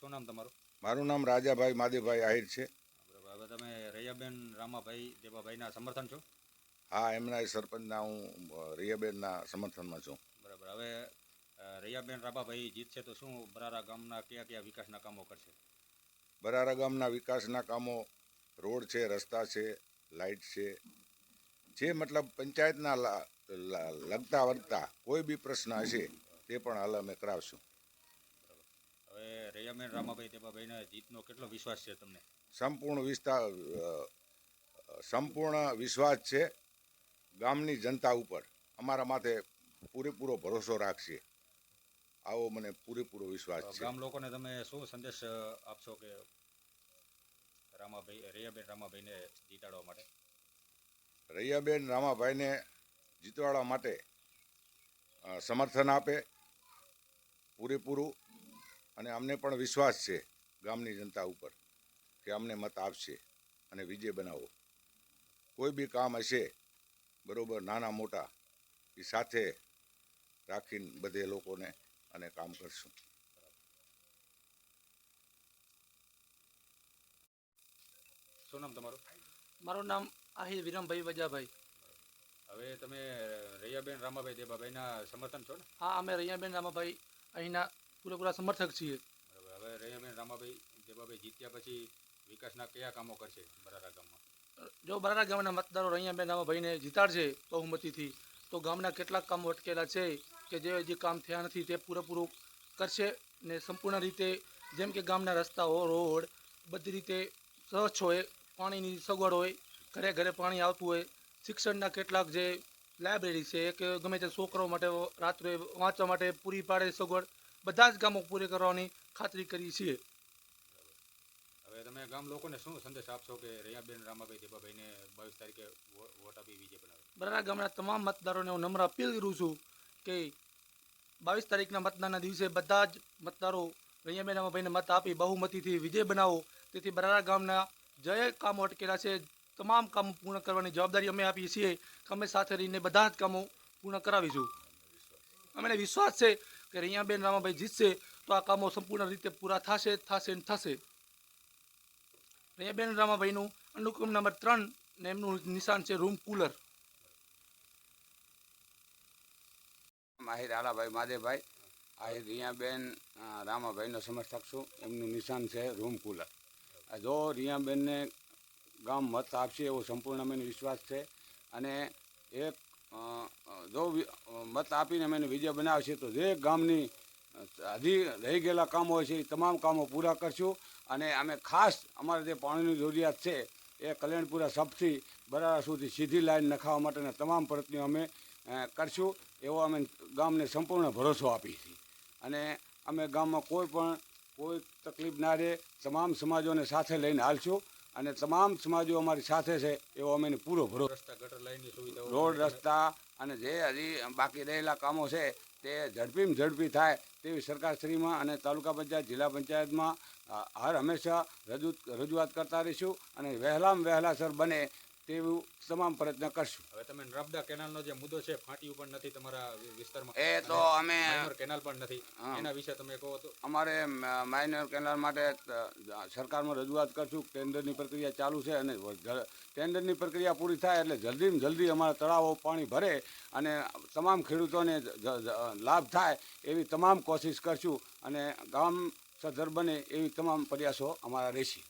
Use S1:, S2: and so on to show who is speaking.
S1: શું નામ તમારું?
S2: મારું નામ રાજાભાઈ માદેભાઈ આહિર છે.
S1: બરાબર હવે તમે રૈયાબેન રામાભાઈ દેવાભાઈના સમર્થન છો?
S2: હા એમના સરપંચના હું રૈયાબેનના સમર્થનમાં છું.
S1: બરાબર. હવે રૈયાબેન રામાભાઈ જીતશે તો શું બરારા ગામના કયા કયા વિકાસના કામો કરશે?
S2: બરારા ગામના વિકાસના કામો રોડ છે રસ્તા છે લાઇટ છે. જે મતલબ પંચાયતના લગતા વળગતા કોઈ બી પ્રશ્ન હશે તે પણ હાલ અમે કરાવશું.
S1: રૈયાબેન રામાભાઈ દેવાભાઈને જીતનો કેટલો વિશ્વાસ છે તમને?
S2: સંપૂર્ણ વિસ્તાર સંપૂર્ણ વિશ્વાસ છે ગામની જનતા ઉપર. અમારા માથે પૂરેપૂરો ભરોસો રાખશે. આવો મને પૂરેપૂરો વિશ્વાસ છે.
S1: ગામ લોકોને તમે શું સંદેશ આપશો કે રામાભાઈ રૈયાબેન રામાભાઈને જીતાડવા માટે?
S2: રૈયાબેન રામાભાઈને જીતવાડવા માટે સમર્થન આપે. પૂરેપૂરું અને અમને પણ વિશ્વાસ છે ગામની જનતા ઉપર કે અમને મત આપશે અને વિજય બનાવો. કોઈ બી કામ હશે બરોબર નાના મોટા એ સાથે રાખીને બધે લોકોને અને કામ કરશું.
S1: શું નામ તમારું?
S3: મારું નામ આહિર વિરમભાઈ વજાભાઈ.
S1: હવે તમે રૈયાબેન રામાભાઈ દેવાભાઈના સમર્થન છો ને?
S3: હા અમે રૈયાબેન રામાભાઈ અહીંના પૂરેપૂરા સમર્થક છીએ.
S1: બરાબર. હવે રૈયાબેન રામાભાઈ દેવાભાઈ જીત્યા પછી વિકાસના કયા કામો કરશે બરારા ગામમાં?
S3: જો બરારા ગામના મતદારો રૈયાબેન રામાભાઈને જીતાડશે બહુમતીથી તો ગામના કેટલાક કામો અટકેલા છે કે જે હજી કામ થયા નથી તે પૂરેપૂરું કરશે ને સંપૂર્ણ રીતે જેમ કે ગામના રસ્તાઓ રોડ બધી રીતે સ્વચ્છ હોય પાણીની સગવડ હોય ઘરે ઘરે પાણી આવતું હોય. શિક્ષણના કેટલાક જે લાઇબ્રેરી છે કે ગમે તે છોકરાઓ માટે રાત્રે વાંચવા માટે પૂરી પાડે સગવડ બધા જ કામો પૂરી કરવાની ખાતરી કરી છીએ
S1: હવે તમે ગામ લોકોને શું સંદેશ આપશો કે રૈયાબેન રામાભાઈ દેવાભાઈને બાવીસ તારીખે વોટ આપી વિજય બનાવે?
S3: બરાડા ગામના તમામ મતદારોને હું નમ્ર અપીલ કરું છું કે બાવીસ તારીખના મતદાનના દિવસે બધા જ મતદારો રૈયાબેન રામાભાઈને મત આપી બહુમતીથી વિજય બનાવો. તેથી બરાડા ગામના જે કામો અટકેલા છે તમામ કામો પૂર્ણ કરવાની જવાબદારી અમે આપીએ છીએ. કે અમે સાથે રહીને બધા જ કામો પૂર્ણ કરાવીશું. અમને વિશ્વાસ છે કે રૈયાબેન રામાભાઈ જીતશે, તો આ કામો સંપૂર્ણ રીતે પૂરા થશે થશે ને થશે. રૈયાબેન રામાભાઈનું અનુક્રમ નંબર ત્રણ ને એમનું નિશાન છે રૂમ કુલર.
S4: માહિર આલાભાઈ માદેભાઈ, આહિર રિયાબેન રામાભાઈનો સમર્થક છું. એમનું નિશાન છે રૂમ કુલર. જો રિયાબેનને ગામ મત આપશે એવો સંપૂર્ણ મને વિશ્વાસ છે. અને એક જો મત આપીને અમે વિજય બનાવશે તો જે ગામની હજી રહી ગયેલા કામો હોય છે, એ તમામ કામો પૂરા કરશું. અને અમે ખાસ અમારે જે પાણીની જરૂરિયાત છે, એ કલ્યાણપુરા સબથી બરાડા સુધી સીધી લાઈન નખાવવા માટેના તમામ પ્રયત્નો અમે કરશું. એવો અમે ગામને સંપૂર્ણ ભરોસો આપીએ છીએ. અને અમે ગામમાં કોઈ પણ, કોઈ તકલીફ ના રહે, તમામ સમાજોને સાથે લઈને હાલશું. અને તમામ સમાજો અમારી સાથે છે એવો અમે પૂરો ભરોસો. રોડ રસ્તા અને જે હજી બાકી રહેલા કામો છે તે ઝડપીમાં ઝડપી થાય તેવી સરકારશ્રીમાં અને તાલુકા પંચાયત જિલ્લા પંચાયતમાં હર હંમેશા રજૂ રજૂઆત કરતા રહીશું અને વહેલામાં વહેલાસર બને તેવું તમામ પ્રયત્ન કરશું.
S1: હવે તમે નર્મદા કેનાલનો જે મુદ્દો છે ફાટી પણ નથી તમારા વિસ્તારમાં.
S4: એ તો અમે
S1: કેનાલ પણ નથી. એના વિશે તમે કહો તો.
S4: અમારે માઇનર કેનાલ માટે સરકારમાં રજૂઆત કરશું ટેન્ડરની પ્રક્રિયા ચાલુ છે અને ટેન્ડરની પ્રક્રિયા પૂરી થાય એટલે જલ્દીમાં જલ્દી અમારા તળાવો પાણી ભરે અને તમામ ખેડૂતોને લાભ થાય એવી તમામ કોશિશ કરશું અને ગામ સદ્ધર બને એવી તમામ પ્રયાસો અમારા રહેશે.